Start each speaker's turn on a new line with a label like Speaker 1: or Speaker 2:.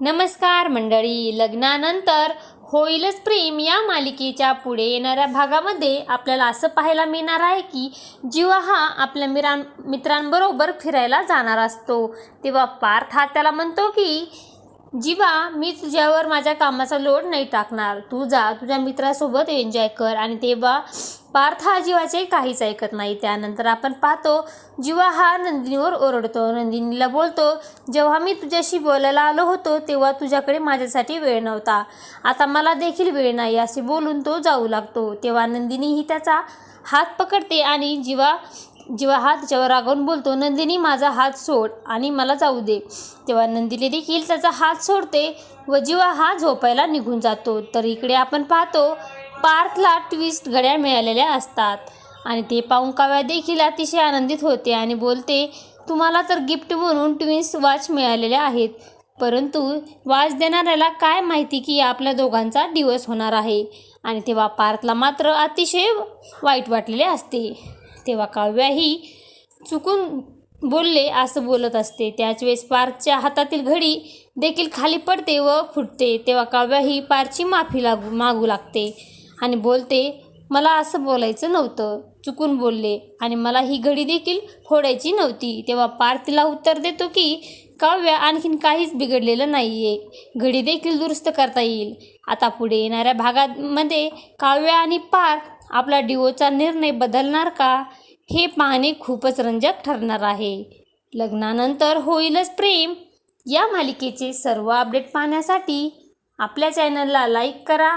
Speaker 1: नमस्कार मंडळी लग्नानंतर होईलच प्रेम या मालिकेच्या पुढे येणाऱ्या भागामध्ये आपल्याला असं पाहायला मिळणार आहे की जीवा हा आपल्या मिरां मित्रांबरोबर फिरायला जाणार असतो. तेव्हा पार्थ हा त्याला म्हणतो की जीवा मी तुझ्यावर माझ्या कामाचा लोड नाही टाकणार. तू जा तुझ्या मित्रासोबत एन्जॉय कर आणि तेव्हा पार्थ हा जीवाचे काहीच ऐकत नाही. त्यानंतर आपण पाहतो जीवा हा नंदिनीवर ओरडतो. नंदिनीला बोलतो जेव्हा मी तुझ्याशी बोलायला आलो होतो तेव्हा तुझ्याकडे माझ्यासाठी वेळ नव्हता. आता मला देखील वेळ नाही असे बोलून तो जाऊ लागतो. तेव्हा नंदिनी ही त्याचा हात पकडते आणि जीवा जेव्हा हा त्याच्यावर रागावून बोलतो नंदिनी माझा हात सोड आणि मला जाऊ दे. तेव्हा नंदिनी देखील त्याचा हात सोडते व जीवा हा झोपायला निघून जातो तर इकडे आपण पाहतो पार्थला ट्विस्ट घड्या मिळालेल्या असतात. आणि ते पाहून काव्या देखील अतिशय आनंदित होते आणि बोलते तुम्हाला तर गिफ्ट म्हणून ट्विन्स वॉच मिळालेल्या आहेत परंतु वाच देणाऱ्याला काय माहिती की आपल्या दोघांचा दिवस होणार आहे? आणि तेव्हा पार्थला मात्र अतिशय वाईट वाटलेले असते. तेव्हा काव्याही चुकून बोलले असं बोलत असते. त्याच वेळेस पारच्या हातातील घडी देखील खाली पडते व फुटते. तेव्हा काव्याही पारची माफी लागू मागू लागते आणि बोलते मला असं बोलायचं नव्हतं. चुकून बोलले आणि मला ही घडी देखील फोडायची नव्हती. तेव्हा पार्थ तिला उत्तर देतो की काव्य आणखीन काहीच बिघडलेलं नाही आहे घडी देखील दुरुस्त करता येईल. आता पुढे येणाऱ्या भागामध्ये काव्य आणि पार्थ आपला डिओचा निर्णय बदलणार का? हे पाहणे खूपच रंजक ठरणार आहे. लग्नानंतर होईलच प्रेम. या मालिकेचे सर्व अपडेट पाहण्यासाठी आपल्या चॅनलला लाईक करा.